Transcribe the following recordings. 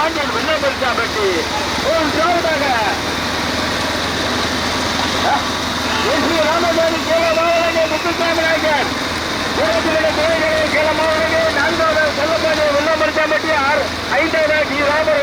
பாண்டியன் வெள்ளமரிசா பட்டி. மூன்றாவதாக எஸ்பி ராமசாமி கேலமாவளனே முத்துசாமி நாயகர் சேலத்திலே துறைகளே கேலமாவளனே நான்காவது செல்லப்பாண்டிய வெள்ளமரிசா பட்டி ஆறு ஐந்தாவது டி ராமர்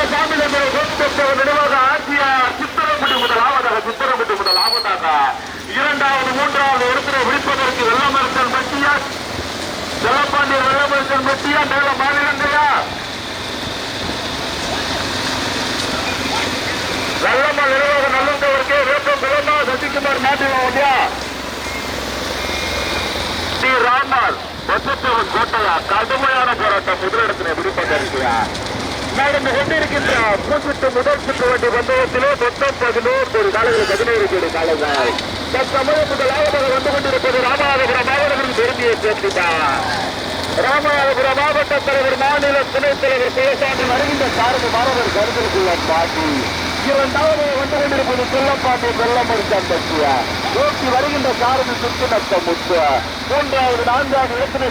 கோட்டை மாசிக்கு கீர்த்தியா ஏற்படுத்தினார் இரண்டாவது மூன்றாவது இடத்திலே விழிப்பதற்கு வெள்ளமரத்தன் பட்டியா செல்லப்பாண்டியர் வெள்ளமரத்தன் பட்டியா மேல மாநிலங்களா வெள்ளம்மா நிர்வாக நல்லவர்களுக்கு வேப்பம் சசிகுமார் மாட்டியா ஸ்ரீ ராமர் ஒற்றத்தவன் கோட்டையா? கடுமையான போராட்டம் முதலிடத்தினை விடுபட்டிருக்கிறார். நடந்து கொண்டிருக்கின்ற பூசுட்டு முதல் சுற்று வண்டி பந்தயத்திலே மொத்தம் பதினோரு காலையில் பதினோரு கோடி காலைகள் தற்சமயம் முதலாவதாக வந்து கொண்டிருப்பது ராமநாதபுரம் மாவட்டத்திற்கு பெருமையை சேர்த்துட்டார். ராமநாதபுரம் மாவட்ட தலைவர் மாநில துணைத் தலைவர் குலசாமி வருகின்ற சாரதி மாணவர் கருத்திற்குள்ள பாட்டி. இரண்டாவது வந்து கொண்டிருப்பது செல்லப்பாட்டி வெள்ளமரிச்சான் நோக்கி வருகின்ற சாரதி சுற்றுநத்த முத்து மூன்றாவது நான்காவது இடத்தினை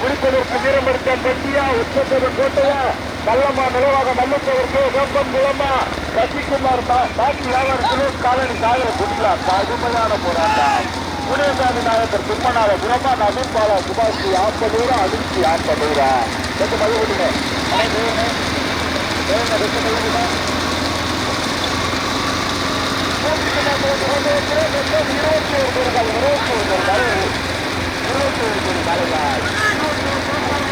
கோட்டையா நல்லம்மா நிலவாக நல்லத்தவருக்கு வேப்பம் குளமா சசிகுமார் பாக்கி வியாபாரத்திலும் காலனி சாகர குடிலா கடுமையான போராட்டம். புனேசாமி நாயக்கர் திருமணால குணமா நவீன்பாலா சுபாஷி ஆப்பது ரூபா அதிர்ச்சி ஆப்பது ரூபா ரெண்டு மதி விடுங்க ரெண்டு மதி விடுங்க இருபத்தி ஒரு பேர்கள் இருபத்தி ஒரு பேர்கள் இருபத்தி ஒரு பேர்கள் மாநில துணைத் தலைவர் ராமநாதபுரம் மாவட்ட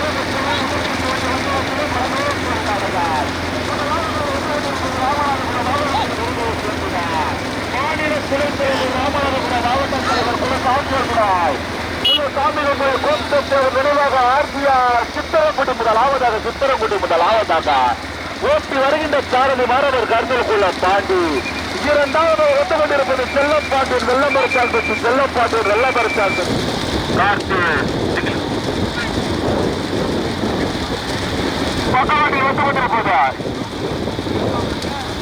தலைவர் குலசாமிகள் குலசாமிகள் கோத்தத்தேவர் நினைவாக ஆர்பிஆர் சித்திரக்குடி முதலாவதாக சித்திரக்குடி முதலாவதாக ஓட்டி வருகின்ற சாரதி மாணவர் கருத்தலுக்குள்ள பாண்டி இரண்டாவது ஒத்து கொண்டிருப்பது செல்லப்பாண்டியன் வெள்ளமரத்தால் பற்றி செல்லப்பாண்டியன் வெள்ளமரத்தால் பற்றி காட்டு பகவானி ஒத்து கொண்டிருப்பது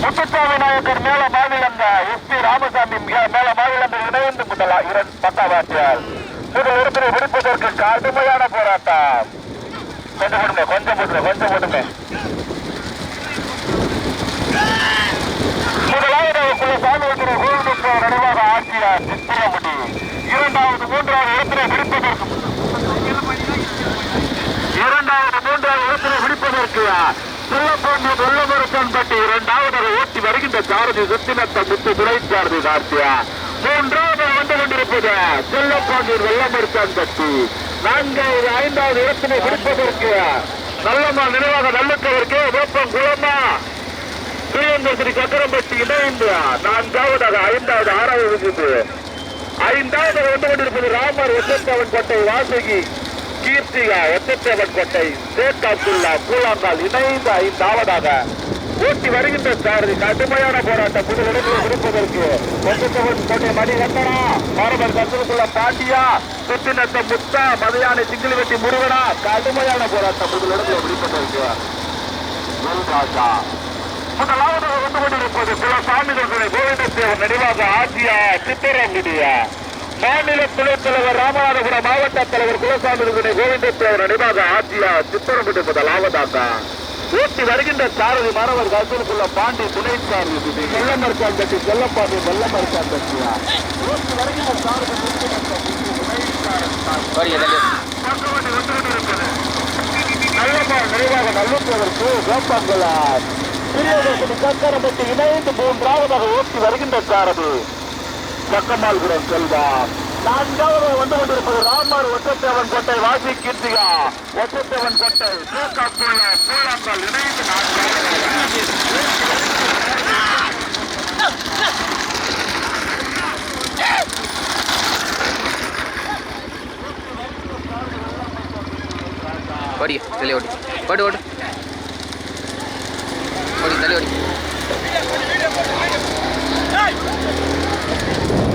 முத்துச்சாமி நாயக்கர் மேல மாநிலங்க எஸ் பி ராமசாமி மேல மாநிலங்க இணைந்து முதலா இரண்டு பக்கவாட்டியார் முதல் ஒருத்தரை விடுப்பதற்கு கடுமையான போராட்டம். கொஞ்சம் போடுங்க கொஞ்சம் போடுங்க கொஞ்சம் போடுங்க முதலாவதாக சாமி வைக்கிற கோவிலுக்கு நினைவாக ஆட்சியார் சித்திரமுடி. இரண்டாவது மூன்றாவது இடத்திலே விடுப்பதற்கு இரண்டாவது மூன்றாவது இடத்திலே பிடிப்பதற்கு செல்லப்பாண்டிய வெள்ளமரசன் பட்டி இரண்டாவதாக ஓட்டி வருகின்ற சாரதி சுத்தினத்த முத்து துணை சாரதி கார்த்தியா. மூன்றாவது வந்து கொண்டிருப்பது செல்லப்பாண்டியர் வெள்ளமரசன் பட்டி நான்காவது ஐந்தாவது இடத்திலே பிடிப்பதற்கு நல்லம்மா நினைவாக நல்லத்தவருக்கு வேப்பம் குளமா? சூரியந்தர் ஸ்ரீ சக்கரம்பட்டி இணைந்து நான்காவதாக ஐந்தாவது ஆறாவது இருக்குது ஐந்தாவது வந்து கொண்டிருப்பது ராமர் ஒத்தத்தவன் கோட்டை வாசுகி. கீர்த்திகா ஒத்தத்தவன் கோட்டை சேக் அப்துல்லா பூலாங்கால் இணைந்து ஐந்தாவதாக. ஊட்டி வருகின்ற சாரதி கடுமையான போராட்டம் புது இடத்தில் இருப்பதற்கு ஒத்தத்தவன் கோட்டை மணி மணிகண்டனா மாணவர் கத்திரக்குள்ள பாண்டியா சுத்தினத்த முத்தா மதையான சிங்கிலிவெட்டி முருகனா கடுமையான போராட்டம் புது இடத்தில் இருப்பதற்கு முதலாவது வந்து கொண்டிருப்பது குலசாமி தோசனை கோவிந்தத்தேவர் நினைவாக ஆட்சியா சித்தரங்குடிய. மாநில துணைத் தலைவர் ராமநாதபுரம் மாவட்ட தலைவர் குலசாமி தோசனை கோவிந்தத்தேவர் நினைவாக ஆட்சியா சித்தரங்குடி முதலாவதாக ஊட்டி வருகின்ற சாரதி மாணவர் கசலுக்குள்ள பாண்டி துணை சாரதி வெள்ளமர்கான் கட்டி செல்லப்பாண்டி வெள்ளமர்கான் கட்டியா ஊட்டி வருகின்ற சாரதி சாரி நல்லம்மா நிறைவாக நல்லுப்பதற்கு வேப்பங்களார் சிறியதற்கு சக்கரப்பட்டு இணைந்து மூன்றாவதாக ஓட்டி வருகின்ற சாரதி. சக்கமால்புரம் செல்வா நான்காவது வந்து கொண்டிருப்பது ராமர் ஒற்றத்தேவன் கோட்டை வாசி கீர்த்திகா. ஒற்றத்தேவன் கோட்டை பூக்காக்குள்ள பூலாங்கால் இணைந்து ஓடி தள்ளி ஓடி. ஓடு ஓடு. ஓடி தள்ளி ஓடி.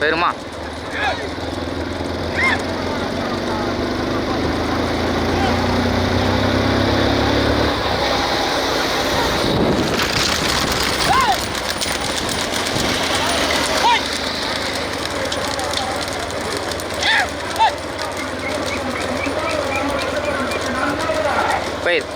போயிருமா? போயிரு.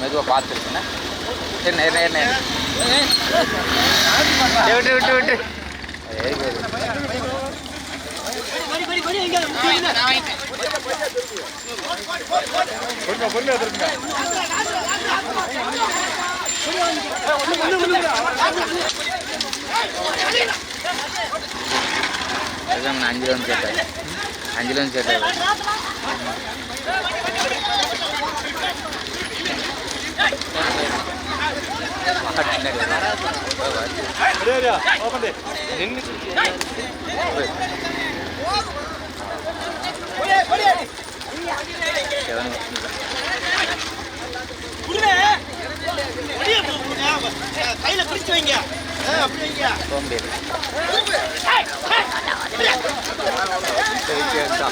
மெதுவாக பார்த்துருக்குண்ணே என்ன என்ன நேர் விட்டு விட்டு விட்டு. ஏய், போகுது. அதுதான் நான் அஞ்சு வந்து சேர்த்தேன் கையில பிடிச்சு வைங்க அப்படிங்க அப்படி வைங்க போக முடியாது சரி, கேட்டா.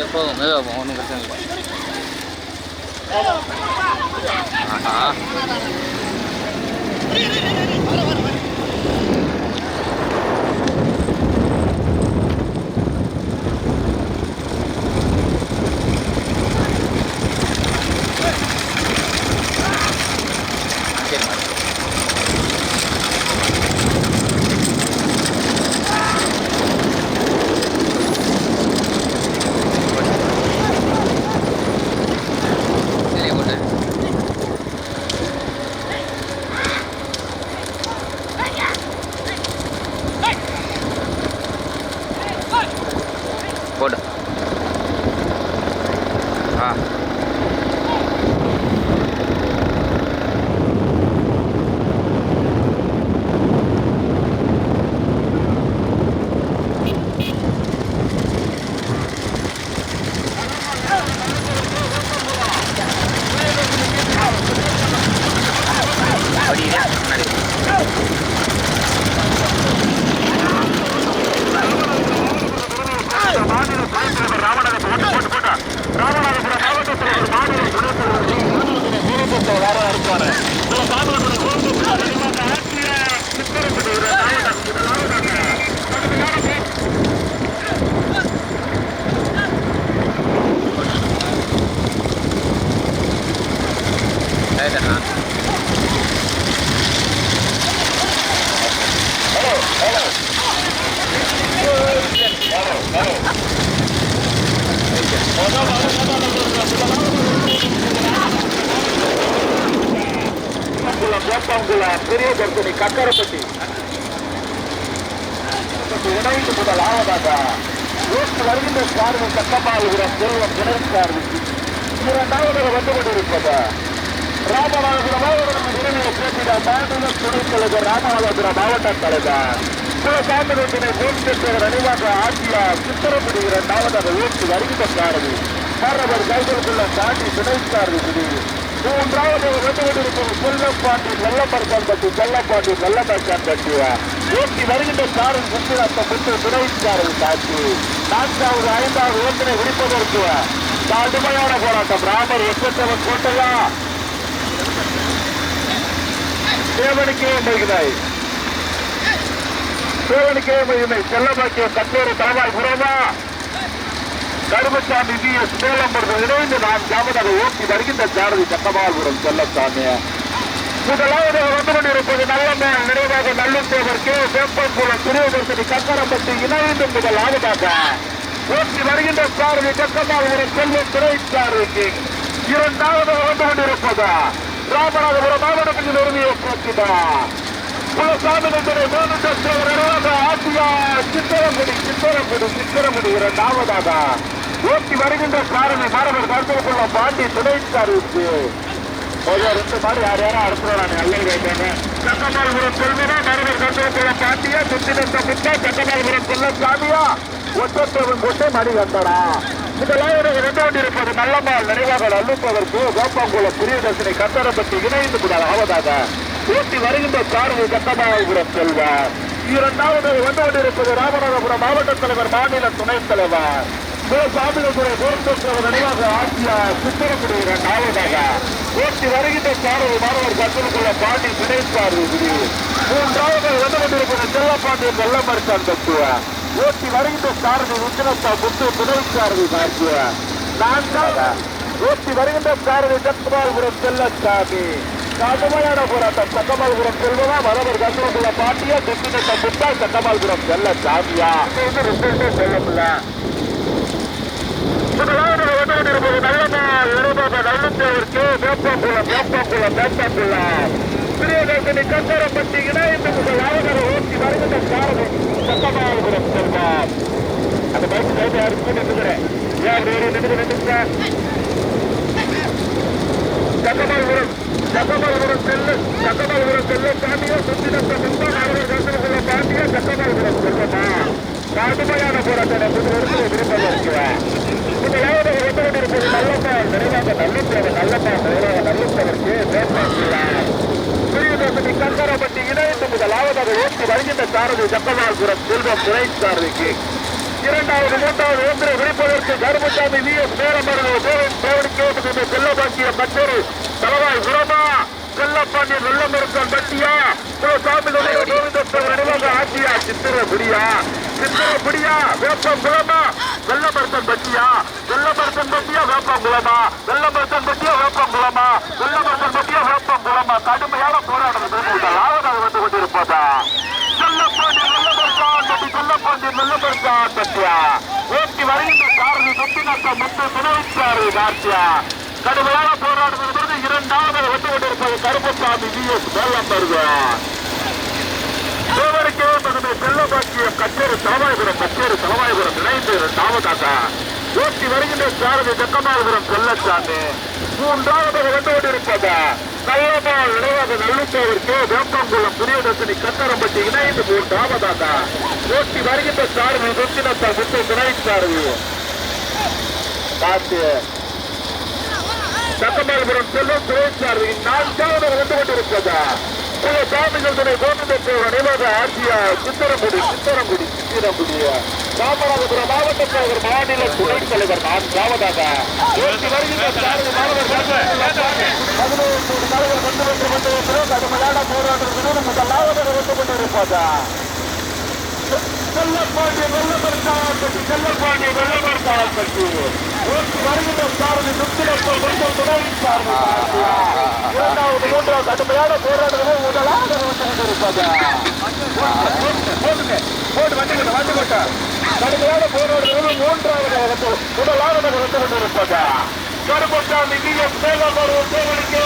சரி, போதும் மெதுவாக போகும் ஒன்றும் பிரச்சனை இல்லை. ஆஹா. ரைட்டா குளம் வேப்பங்குளம் பெரிய தர்சனி கக்கரப்பட்டி இணைந்து முதல் ஆவதாக நூற்று வருகின்ற சார்பு கட்டமாளுகிறம் செல்வம் தினசார்பு இரண்டாவது வந்து கொண்டிருப்பது ராமநாதபுரம் மாவட்டம் இடைநிலை பேசினார் மாநில துணைத் தலைவர் ராமநாதபுரம் மாவட்ட தலைவர் சிவசாமிரத்தினை போட்டித்தேவர் அணிவாக ஆசியா சித்திரப்படி இரண்டாவதாக ஊற்றி வருகின்ற சாரதி மரவர் கைகளுக்குள்ள தாண்டி துணைச்சாரதி முடிவு மூன்றாவது வந்து செல்லப்பாண்டி வெள்ளமர்கான் பட்டி செல்லப்பாண்டி வெள்ளமர்கான் பட்டி ஊட்டி வருகின்ற சாரல் முத்துரத்த முத்து துணைச்சாரதி காட்சி நான்காவது ஐந்தாவது ஓட்டினை விடுப்பதற்கு கடுமையான போராட்டம். ராமர் எச்சத்தவன் கோட்டையா? தேவனுக்கே மகிழாய் தேவனுக்கே மகிமை செல்லமாக்கிய கட்டோரு தலைவாய் புறமா கருமசாமி வி எஸ் மேலம்பரது இணைந்து நான் ஜாமதாக ஓட்டி வருகின்ற சாரதி சட்டமாபுரம் செல்லசாமி முதலாவது வந்து கொண்டிருப்பது நினைவாக கே. வேப்பங்குளம் கக்கரம்பட்டி இணைந்து முதலாவதாக ஓட்டி வருகின்ற சாரதி சட்டமாபுரம் செல்வம் துறை சாரதிக்கு இரண்டாவது வந்து கொண்டிருப்பதா? ராமநாதபுரம் மாவட்டத்தில் நிறுவிய போக்கிதான் குலசாமிகளை மூன்று ஆசியா சித்தரங்குடி சித்தரங்குடி சித்தரங்குடி இரண்டாவதாக. ஓட்டி வருகின்ற காரணி மாணவர் கருத்துக்குள்ள பாண்டி துணைச்சாருக்கு ஒரு ரெண்டு மாடு யார் யாரும் அடுத்துறாங்க நல்ல கேட்டாங்க சட்டமால்புரம் செல்வனா மாணவர் கருத்துக்குள்ள பாண்டியா சுத்தினத்த முத்தா சட்டமால்புரம் செல்ல சாமியா? ஒற்றத்தவன் கொட்டை மணி வந்தடா இதெல்லாம் ரெண்டு வண்டி இருப்பது நல்லம்மாள் நினைவாக நல்லுப்பதற்கு கோப்பாங்குளம் பிரியதர்சனை கட்டடப்பட்டு இணைந்து கூடாது ஆவதாக ஊட்டி வருகின்ற சார்பு கட்டமாபுரம் செல்வார். இரண்டாவது வந்து கொண்டிருப்பது ராமநாதபுரம் மாவட்ட தலைவர் மாநில துணைத் தலைவர். சாமிகளுடைய பொருத்தவர் நினைவாக ஆசியா சித்திரக்குடி இரண்டாவதாக ஊட்டி வருகின்ற சார்பு மாணவர் கட்டணக்குள்ள பாண்டி துணைப்பார்வு மூன்றாவது வந்து கொண்டிருப்பது செல்லப்பாண்டியன் வெள்ளமருக்கான் தத்துவ ஓட்டி வருகின்ற சாரதி உத்திரத்தா புதவி சாரதி பாக்கிய நான்காவது ஓட்டி வருகின்ற சாரதி சத்குமார்புரம் செல்லசாமி கடுமையான போராட்டம் சட்டமால்புரம் செல்வதா மரபர் கட்டணக்குள்ள பாட்டியா தென்னினத்த முத்தா சட்டமால்புரம் செல்ல சாமியா இது வந்து ரெண்டு செல்ல முடியல முதலாவது வந்து கொண்டிருப்பது நல்லமா இருபது நல்லத்தேவருக்கு வேப்பங்குளம் வேப்பங்குளம் வேப்பங்குளம் பிரியதர்சனி கந்தரப்பட்டி இணைந்து முதலாவது ஓட்டி வருகின்ற சாரதி சட்டமால்புரம் செல்வார். அந்த பைக் கைது யாருக்கு நின்றுக்கிறேன் ஏன் அப்படி ஒரு நின்று நின்றுங்க சட்டமால்புரம் சட்டமால்புரம் செல்ல. சட்டமால்புரம் செல்ல. சாமியா சுத்தினத்த முன்பா நாகர் கந்தரக்குள்ள பாண்டியா சட்டமால்புரம் செல்வமா கடுமையான போராட்டம் புது வருஷம் விரும்புகிறேன் முதலாவது வந்து கொண்டிருப்பது நல்லப்பா நிறைவாக நல்லத்தேவர் நல்லப்பா நிறைவாக நல்லத்தேவருக்கு வேட்பாளர் பிரியதர்சனி கந்தரப்பட்டி இணைந்து முதலாவதாக ஓட்டி வருகின்ற சாரதி ஜப்பமால்புரம் செல்வம் துணை சாரதிக்கு. இரண்டாவது மூன்றாவது ஒன்றை விழிப்பதற்கு கருமசாமி வி. எஸ். மேலமருது கோவிந்த் தேவனுக்கு செல்லபாக்கிய மற்றொரு தலவாய் உரமா செல்லப்பாண்டிய வெள்ளமருக்கன் பட்டியா. நினைவாக ஆட்சியா சித்திரகுடியா சித்திரகுடியா வேப்பம் குளமா. வெள்ளமருத்தன் பட்டியா. வெள்ளமருத்தன் பட்டியா வேப்பம் குளமா. வெள்ளமருத்தன் பட்டியா வேப்பம் குளமா. வெள்ளமருத்தன் பட்டியா வேப்பம் குளமா. கடுமையான போராட்டம் முதலாவதாக வந்து கொண்டிருப்பதா செல்லப்பாண்டி வெள்ளமருக்கான் பட்டி செல்லப்பாண்டி வெள்ளமருக்கான் ஓட்டி வருகின்ற சாரதி தொட்டினத்த முத்து துணைச்சாரு காட்சியா கடுமையான போராட்டத்திலிருந்து இரண்டாவது வந்து கொண்டிருப்பது கருப்பசாமி வி. எஸ். வேலம்பருதான் தேவருக்கே செல்லபாக்கியம் கச்சேரி தலவாய்புரம் கச்சேரி தலவாய்புரம் இணைந்து இரண்டாவதாக. ஓட்டி வருகின்ற சாரதி தெக்கமாபுரம் செல்லச்சாமி. மூன்றாவது வந்து கொண்டிருப்பது நல்லமால் நினைவாக நல்லுத்தேவருக்கு வேப்பங்குளம் புரியதர்சனி கட்டரம்பட்டி இணைந்து மூன்றாவதாக ஓட்டி வருகின்ற சாரதி சுத்தினத்தால் முத்து துணை சார்பு காத்து சட்டமாபுரம் செல்லும் சார்பு நான்காவது வந்து கொண்டிருப்பது? சில சாமிகள் துணை கோவிந்தத்தோர் நினைவாக ஆட்சியா சித்தரங்குடி சித்தரங்குடி சித்திரங்குடி ராமநாதபுரம் மாவட்ட தலைவர் மாநில துணைத் தலைவர் நான்காவதாக ஓட்டி வருகின்ற பதினோரு தலைவர் கொண்டு வந்து கொண்டிருக்கிறோம் கடுமையான போராட்டத்தினோடு முதலாவது வந்து கொண்டிருப்பதா? செல்லப்பாண்டி வெள்ளமர்காப்பட்டி செல்லப்பாண்டி வெள்ளமர்காப்பட்டி ஓட்டி வருகின்ற சாரதி சுத்திரப்பல் கொஞ்சம் துணை சாரதி இரண்டாவது மூன்றாவது கடுமையான போராட்டத்தில் முதலாவது வந்து கொண்டிருப்பதா போடுங்க போடு கொட்ட கடுமையான போராட்டத்தில் மூன்றாவது முதலாவது வந்து கொண்டிருப்பதா கருப்பசாமி நீங்க சேலம் வருவோம் சேவலுக்கு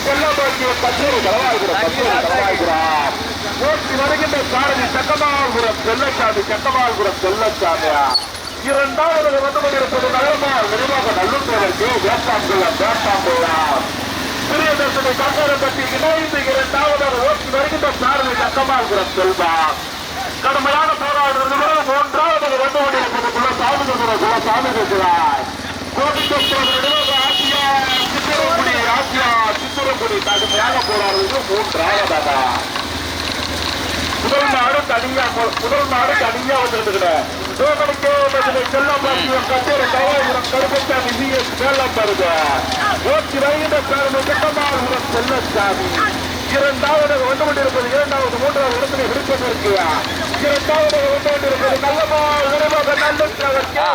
செல்லப்பாண்டிய பச்சை கலவாய்கிறோம் பச்சை கலவாய்கிறோம் ஓட்டி வருகின்ற சாரதி சக்கமாபுரம் செல்லச்சாமி சக்கமாபுரம் செல்லச்சாமியா இரண்டாவது வந்து கொண்டிருப்பது நகரமால் நிர்வாக நல்லுத்தவருக்கு வேட்டாங்குளம் வேட்டாங்குளம் பிரியதர்சனை கங்கரப்பட்டி இணைந்து இரண்டாவதாக ஓட்டி வருகின்ற சாரதி சக்கமாபுரம் செல்வா கடுமையான போராடுறது மூன்றாவது வந்து கொண்டிருப்பது குல சாமி குல சாமி இருக்கிறார் கோபிச்சந்திரன் நிர்வாக ஆசியா சித்திரக்குடி ஆசியா சித்திரக்குடி கடுமையாக போராடுறது மூன்றாவதாக. முதல் நாடு தனியா முதல் நாடு தனியா வந்திருக்கிறேன் செல்லம் கட்டேர கவாபுரம் கருப்பசாமி வி எஸ் சேலம் வருக ஓட்டி பேருந்து திட்டமாபுரம் செல்லசாமி. இரண்டாவது வந்து கொண்டிருப்பது இரண்டாவது மூன்றாவது இடத்திலே விருப்பதற்கு இரண்டாவது வந்து கொண்டிருப்பது நல்லமா விரைவாக நல்ல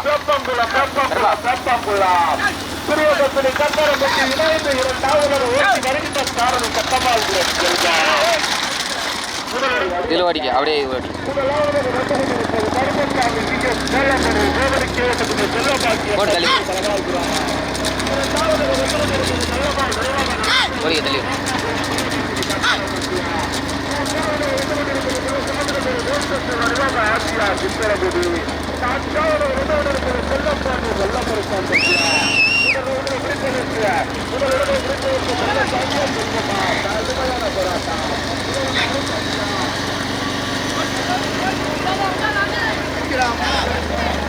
வேப்பங்குளம் வேப்பங்குளம் வேப்பங்குளம். பிரியதத்தினை கட்டரம்பட்டி இணைந்து இரண்டாவது ஓட்டி வருகின்ற காரணம் சட்டமாக செல்வார் இதில் ஓடிக்க அப்படியே ஓடி போட்டு தள்ளி. ஓடிக்க தள்ளி. ஓடிக்க Get out, man.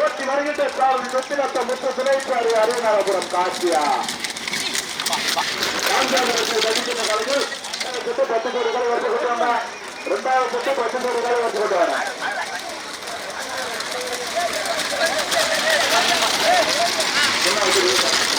ஓட்டி வருகின்ற சார் சொத்தினத்த முத்து துணைப்பாரு அருணாபுரம் காசியா? ரெண்டாவது பத்து பத்து கோடி ரூபாய் வருஷம் கொண்டு வரேன் そんなこと